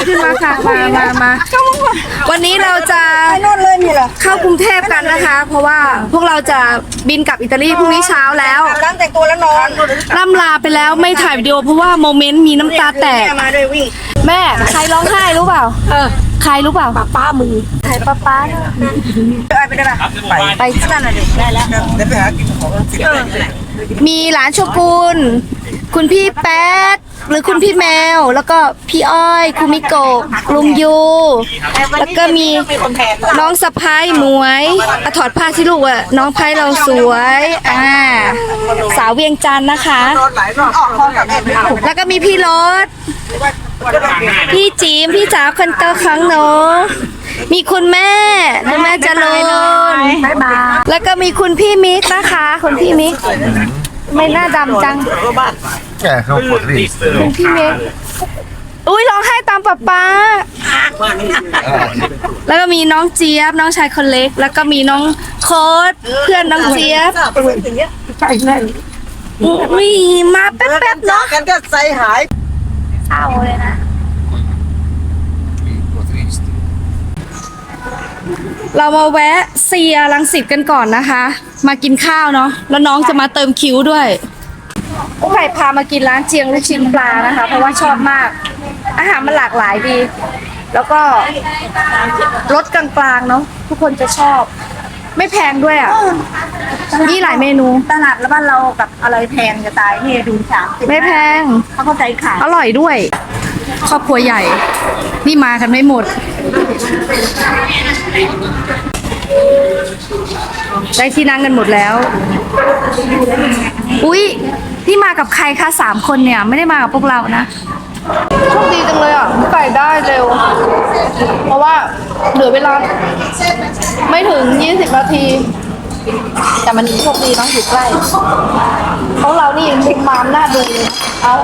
มาขึ้นมาค่ะขึ้นมาค่ะมามามาวันนี้เราจะไปโน่นเลยนี่เหรอเข้ากรุงเทพกันนะคะ เพราะว่าพวกเราจะบินกลับอิตาลีพรุ่งนี้เช้าแล้วอาบน้ำแต่งตัวแล้วนอนล่ำลาไปแล้วไม่ถ่ายวิดีโอเพราะว่าโมเมนต์มีน้ำตาแตกม่มาด้วยวิ่งแม่ใครร้องไห้รู้เปล่าเออใครรู้เปล่าป้าป้ามึงใครป้าป้าไปไปได้ปะไปไปนั่นน่ะดิได้แล้วเดี๋ยวไปหากินของสิบนาทีมีหลานโชกุล คุณพี่แป๊ดหรือคุณพี่แมว แล้วก็พี่อ้อยคุณมิโกะลุงยู แล้วก็มีมีคนแทนน้องสะพ้ายหมวยอะถอดผ้าที่ลูกอะน้องไพ้เราสวยอ่าสาวเวียงจันทร์นะคะนอนหลายรอบออกคอกับแม่ไม่เอาแล้วก็มีพี่รถ พี่จีมพี่จ๋าคนโตครั้งหนูมีคุณแม่คุณแม่เจริญแล้วก็มีคุณพี่มิกนะคะ คุณพี่มิก ไม่น่าดำจัง Eh, sono un po' triste. คุณพี่มิกอุ้ยร้องไห้ตามป๊าป๊า แล้วก็มีน้องเจี๊ยบ น้องชายคนเล็ก แล้วก็มีน้องโค้ดเพื่อนน้องเจี๊ยบเป็นอย่างเงี้ยไปเลยอุ้ยมาแป๊บๆเนาะกันก็ใจหายเศร้าเลยนะ Un po' triste. เรามาแวะเซียรังสิตกันก่อนนะคะ มากินข้าวเนาะแล้วน้องจะมาเติมคิ้วด้วยกุ๊กไก่พามากินร้านเจียงลูกชิ้นปลานะคะ เพราะว่าชอบมาก อาหารมันหลากหลายดี แล้วก็รสกลางๆเนาะทุกคนจะชอบ ไม่แพงด้วยอะมีหลายเมนูตลาดแล้วบ้านเรากับอะไรแพงจะตายนี่ดูสามสิบไม่แพงเขาเข้าใจขายอร่อยด้วย ครอบครัวใหญ่ นี่มากันไม่หมด ได้ที่นั่งกันหมดแล้ว อุ๊ยที่มากับใครคะสามคนเนี่ย ไม่ได้มากับพวกเรานะโชคดีจังเลยอะไก่ได้เร็ว เพราะว่าเหลือเวลา ไม่ถึง 20 นาที แต่มันโชคดีเน้องอยู่ใกล้ของเรานี่มุมมามน่าดูเลยเอา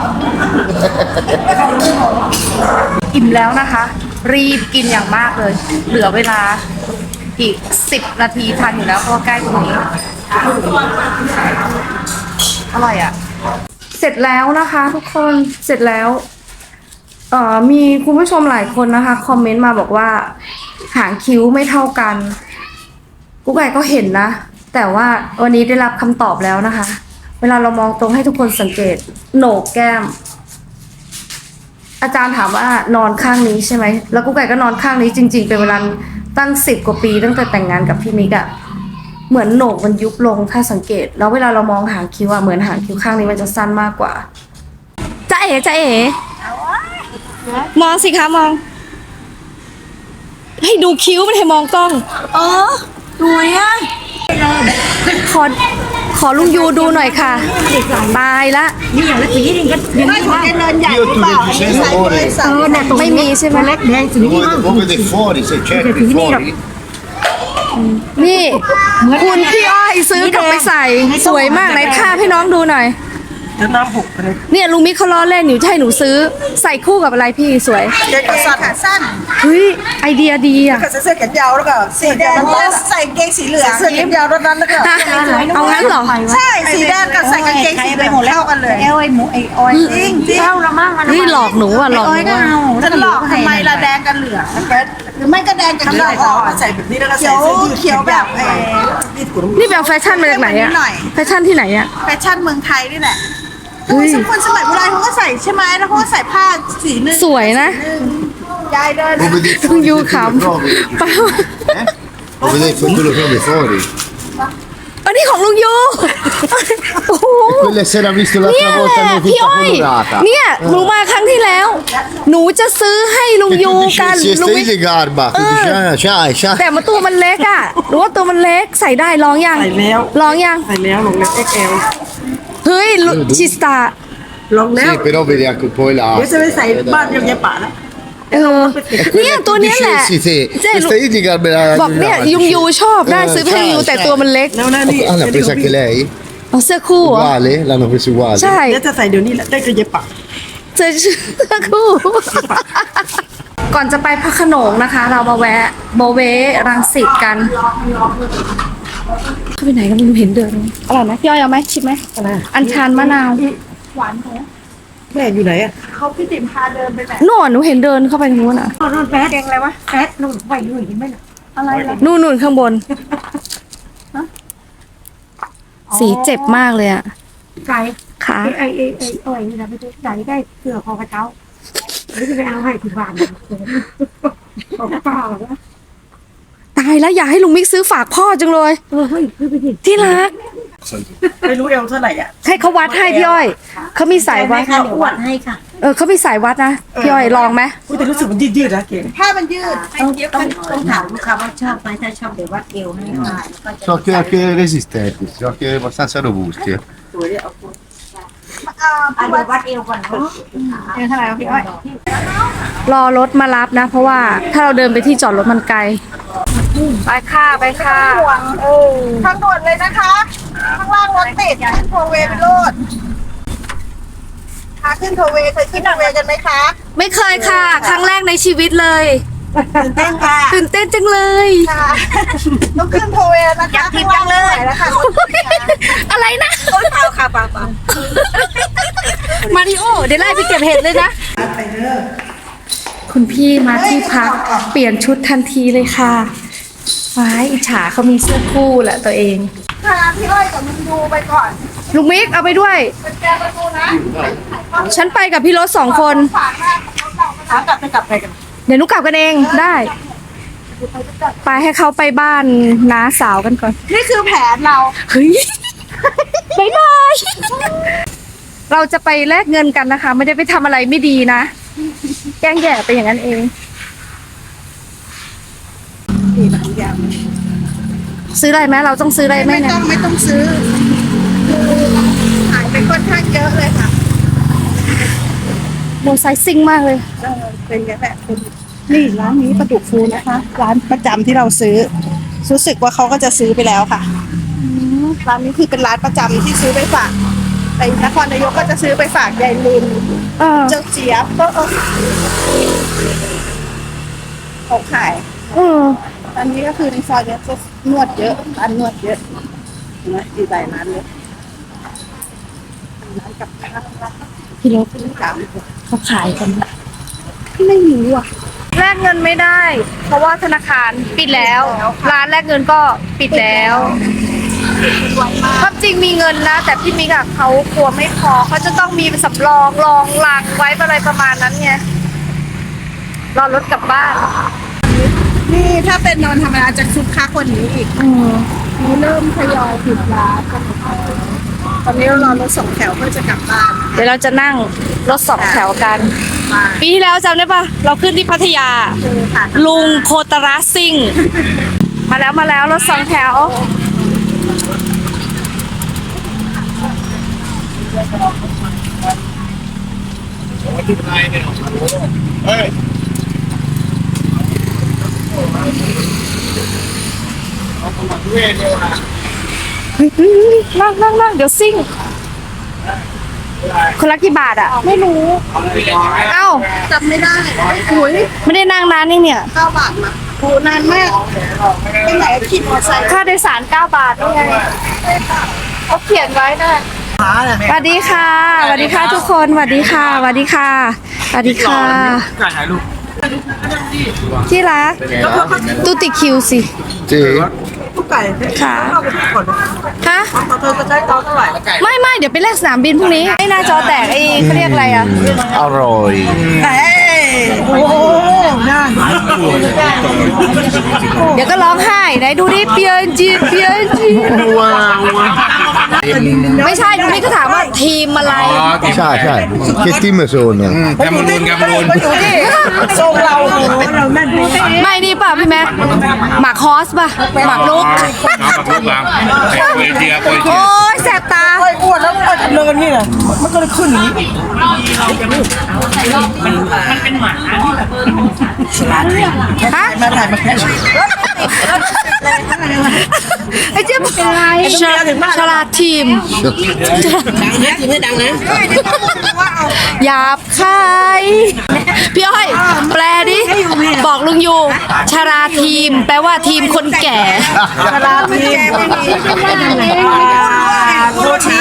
อิ่มแล้วนะคะ รีบกินอย่างมากเลย เหลือเวลา อีกสิบนาทีทันอยู่แล้วเพราะว่าใกล้ตรงนี้ อร่อยอะ เสร็จแล้วนะคะ ทุกคน เสร็จแล้ว เอ่อ มีคุณผู้ชมหลายคนนะคะ คอมเมนต์มาบอกว่า หางคิ้วไม่เท่ากัน กุ๊กไก่ก็เห็นนะ แต่ว่าวันนี้ได้รับคำตอบแล้วนะคะ เวลาเรามองตรงให้ทุกคนสังเกต โหนกแก้มอาจารย์ถามว่านอนข้างนี้ใช่ไหม แล้วกุ๊กไก่ก็นอนข้างนี้จริง ๆ เป็นเวลา ตั้งสิบกว่าปีตั้งแต่แต่งงานกับพี่มิกอะเหมือนโหนกมันยุบลงถ้าสังเกต แล้วเวลาเรามองหางคิ้วอะเหมือนหางคิ้วข้างนี้มันจะสั้นมากกว่าจ้าเอ๋จ้าเอ๋มองสิคะมอง ให้ดูคิ้วไม่ให้มองกล้อง เออสวยอะขอ ขอลุงยูดูหน่อยค่ะ ตายละนี่อย่างละปีนึงก็ยังไม่ได้เดินใหญ่หรือเปล่าใส่เลยใส่ไม่มีใช่ไหมเล็กแดงสี Lo vuoi, lo vedi fuori, se cerchi fuori. นี่ คุณพี่อ้อยซื้อกลับไปใส่ สวยมากไหนภาพให้น้องดูหน่อย จะน้ำหกไปเลยเนี่ยลุงมิกเขาล้อเล่นอยู่จะให้หนูซื้อ ใส่คู่กับอะไรพี่สวยเด็กก็สั้นขาสั้นเฮ้ยไอเดียดีอะก็ใส่เสื้อแขนยาวแล้วก็สีแดงแล้วใส่กางเกงสีเหลืองเสื้อแขนยาวรถนั้นแล้วก็เอางั้นเหรอใช่สีแดงกับใส่กางเกงสีเหลืองเข้ากันเลยเอ้ยหมูไอ้ออยจริงจริงเข้าละมั่งมันเฮ้ยหลอกหนูอะหลอกหนูอะจะหลอกทำไมละแดงกันเหลืองหรือไม่ก็แดงกับเหลืองออกใส่แบบนี้แล้วก็ใส่เสื้อยืดเขียวแบบเออนี่ไปเอาแฟชั่นมาจากไหนอะหน่อยแฟชั่นที่ไหนอะแฟชั่นเมืองไทยนี่แหละ เฮ้ยสมคนสมัยโบราณเขาก็ใส่ใช่ไหมแล้วเขาก็ใส่ผ้าสีหนึ่งสวยนะยายเดิน Lo vedi ลุง fuori, ยู quello ข che trovi. ำป้า Eh? Lo vedi fu- quello che trovi fuori. อันนี้ของลุงยูโอ้โห Quelle se l'ha visto เนี่ย l'altra แห volta ละ non พี่ tutta อ้อย colorata. เนี่ยหนูมาครั้งที่แล้ว หนูจะซื้อให้ลุง Che ยู tu กัน dicessi ลุง stai มิก di garba, tu dici ah, c'hai, c'hai. แต่มาตัวมันเล็กอะหรือว่าตัวมันเล็กใส่ได้ลองยังใส่แล้ว ลองยัง ใส่แล้วลงเล็ก XL เฮ้ยลุชิสตาลงแล้ว Sì, però vedi anche un po' là. เดี๋ยวจะไปใส่บ้านยังยายป่าแล้วเออ เนี่ย ตัวเนี้ยแหละ Sì, sì. เจ๊ Questa io di garba บอกเนี่ยยุงยูชอบได้ซื้อให้ยุงยูแต่ตัวมันเล็ก แล้วนะนี่ Ah, l'ha presa anche lei? เอาเสื้อคู่เหรอ Uguale? L'hanno presa uguale? ใช่เดี๋ยวจะใส่เดี๋ยวนี้แหละได้กับยายป่าเสื้อคู่ ก่อนจะไปพระโขนงนะคะ เรามาแวะโบเวรังสิตกันเขา ไปไหนกันไม่รู้เห็นเดินอร่อยไหมพี่อ้อยเอาไหมชิมไหมอันชันมะนาวหวานแท้แม่อยู่ไหนอะเขาพี่ติ๋มพาเดินไปไหนโน่นหนูเห็นเดินเข้าไปทางนู้นอะนอนแป๊ดเองอะไรวะแป๊ดนู่นไปอยู่เห็นไหมน่ะอะไรล่ะนู่นนู่นข้างบน สีเจ็บมากเลยอะไก่ขาไอ้ไอ้ไอ้ไอ้อ้อยนี่นะไปดูไก่ได้เสือคอกระเจ้าหรือจะไปเอาให้ที่บ้านนะบอกเปล่าว่าตายแล้วอยากให้ลุงมิกซื้อฝากพ่อจังเลยเออเฮ้ยคือไปดิที่รัก ไม่รู้เอวเท่าไหร่อะ ให้เขาวัดให้พี่อ้อย เขามีสายวัดเขาอวดให้ค่ะ เออเขามีสายวัดนะพี่อ้อยลองไหมอุ้ยแต่รู้สึกมันยืดๆนะเก๋ผ้ามันยืด ต้องต้องต้องถามลูกค้าว่าชอบไหมถ้าชอบเดี๋ยววัดเอวให้ค่ะแล้วก็จะ So che anche resistenti, so che abbastanza robusti. eh. อะเดี๋ยววัดเอวก่อนเนาะเอวเท่าไหร่วะพี่อ้อย รอรถมารับนะ เพราะว่าถ้าเราเดินไปที่จอดรถมันไกล ไปค่ะไปค่ะห่วงทางด่วนเลยนะคะ ข้างล่างรถติดขึ้นโทเวย์ไปโลดขาขึ้นโทเวย์เคยขึ้นโทเวย์กันไหมคะไม่เคยค่ะ ครั้งแรกในชีวิตเลยตื่นเต้นค่ะตื่นเต้นจังเลยค่ะต้องขึ้นโทเวย์นะคะอยากทิพจังเลยแล้วค่ะอะไรนะต้นเท้าค่ะป่าป่ามาริโอเดี๋ยวไล่ไปเก็บเห็ดเลยนะคุณพี่มาที่พักเปลี่ยนชุดทันทีเลยค่ะ ว้ายอิจฉาเขามีเสื้อคู่แหละตัวเองค่ะพี่อ้อยกับมึงดูไปก่อนลุงมิกเอาไปด้วย เป็นแกประตูนะฉันไปกับพี่รถสองคนฝากหน้าขากลับไปกลับไปกันเดี๋ยวหนุกลับกันเองได้ ไปให้เขาไปบ้านน้าสาวกันก่อน นี่คือแผนเราเฮ้ยบายบายเราจะไปแลกเงินกันนะคะ ไม่ได้ไปทำอะไรไม่ดีนะ แกล้งแย่ไปอย่างนั้นเอง ซื้ออะไรไหมเราต้องซื้ออะไรไหมไม่เนี่ต้ยองไม่ต้องซื้อคือหายไปค่อนข้างเยอะเลยค่ะโมไซซิ่งมากเลย เออเป็นอย่างนี้แหละเป็นนี่ร้านนี้ปลาดุกฟูนะคะ ร้านประจำที่เราซื้อรู้สึกว่าเขาก็จะซื้อไปแล้วค่ะ ร้านนี้คือเป็นร้านประจำที่ซื้อไปฝากไปนครนายกก็จะซื้อไปฝากยายลินเออเจ้าเจี๊ยบก็เออเขาขาย เออ อันนี้ก็คือในซอยเนี้ยจะนวดเยอะร้านนวดเยอะเห็นไหมดีใจร้านเลยร้านกับข้าวร้านพี่สามเขาขายกันไม่รู้อะแลกเงินไม่ได้ เพราะว่าธนาคารปิดแล้ว ร้านแลกเงินก็ปิดแล้วความจริงมีเงินนะ แต่พี่มิกอะเขากลัวไม่พอเขาจะต้องมีสำรองรองลังไว้อะไรประมาณนั้นไงรอรถกลับบ้าน นี่ถ้าเป็นนอนธรรมดาจะคึกคักกว่านี้อีกอืมนี่เริ่มทยอยปิดร้านกันตอนนี้เรารอรถสองแถวเพื่อจะกลับบ้านเดี๋ยวเราจะนั่งรถสองแถวกันปีที่แล้วจำได้ปะเราขึ้นที่พัทยาคือค่ะลุงโคตระซิ่งมาแล้วมาแล้วรถสองแถว นั่งนั่งนั่งเดี๋ยวซิ่ง คนละกี่บาทอะ ไม่รู้ เอ้าจำไม่ได้หุยไม่ได้นั่งนานนี่เนี่ยเก้าบาทมาโหนานมากไปไหนขี่มอเตอร์ไซค์ค่าโดยสาร9บาทนี่ไงเขาเขียนไว้นะสวัสดีค่ะสวัสดีค่ะทุกคนสวัสดีค่ะสวัสดีค่ะสวัสดีค่ะ ที่รักตูติคิวสิ Sì. ลูกไก่ค่ะเข้าไปก่อนนะฮะ เธอจะใช้ตอนเท่าไหร่ไม่ไม่เดี๋ยวไปแลกสนามบินพรุ่งนี้ไอ้หน้าจอแตกไอ้เขาเรียกอะไรอะ Arroi. เอ้ยโอ้โหน่าเดี๋ยวก็ร้องไห้ไหนดูดิเปียนจีเปียนจี ไม่ใช่ดูนี่ก็ถามว่าทีมอะไร Sai, sai. Che team sono? แกมรูนแกมรูนมาดูดิทรงเราโอ้โหเราแม่นไม่นี่ป่ะพี่แม็กหมากฮอสป่ะหมากลุกน้องกับลูกหลานโคเอเชียโคเอเชียโอ้ยแสบตาไอ้อ้วนแล้วไอ้เนินนี่น่ะมันก็เลยขึ้นอย่างนี้ฮะมาถ่ายมาแค่ ไอ้เจ๊เป็นไรชาชาลาทีมหยาบคายพี่อ้อยแปลดิ บอกลุงยูชาราทีม แปลว่าทีมคนแก่ ชาลาทีมแกไม่มีคนช้า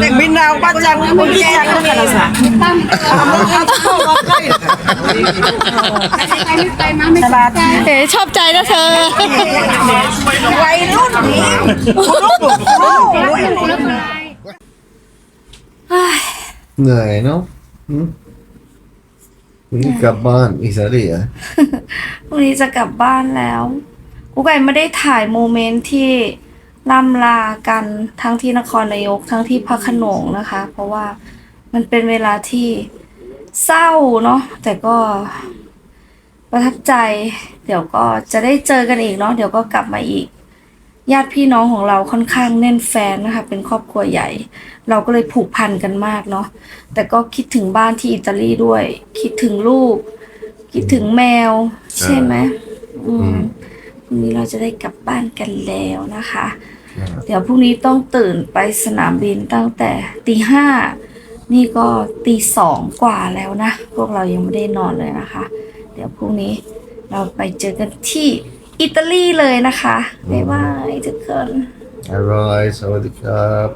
แต่บินเราบ้านจังคนที่จังก็กันละสะสบายเอ๋ชอบใจนะเธอวัยรุ่นนี้คุณลูกลูกเหนื่อยเนาะหืม วันนี้กลับบ้านอิสราเอลพรุ่งนี้จะกลับบ้านแล้วกูไก่ไม่ได้ถ่ายโมเมนต์ที่ล่ำลากันทั้งที่นครนายกทั้งที่พระขนงนะคะ เพราะว่ามันเป็นเวลาที่เศร้าเนาะแต่ก็ประทับใจ เดี๋ยวก็จะได้เจอกันอีกเนาะเดี๋ยวก็กลับมาอีก ญาติพี่น้องของเราค่อนข้างแน่นแฟนนะคะ เป็นครอบครัวใหญ่ เราก็เลยผูกพันกันมากเนาะแต่ก็คิดถึงบ้านที่อิตาลีด้วย คิดถึงลูก คิดถึงแมว ใช่ไหมอืมพรุ่งนี้เราจะได้กลับบ้านกันแล้วนะคะ เดี๋ยวพรุ่งนี้ต้องตื่นไปสนามบินตั้งแต่ตีห้านี่ก็ตีสองกว่าแล้วนะ พวกเรายังไม่ได้นอนเลยนะคะ เดี๋ยวพรุ่งนี้เราไปเจอกันที่ อิตาลีเลยนะคะบ๊ายบายทุกคน อร่อยสวัสดีครับ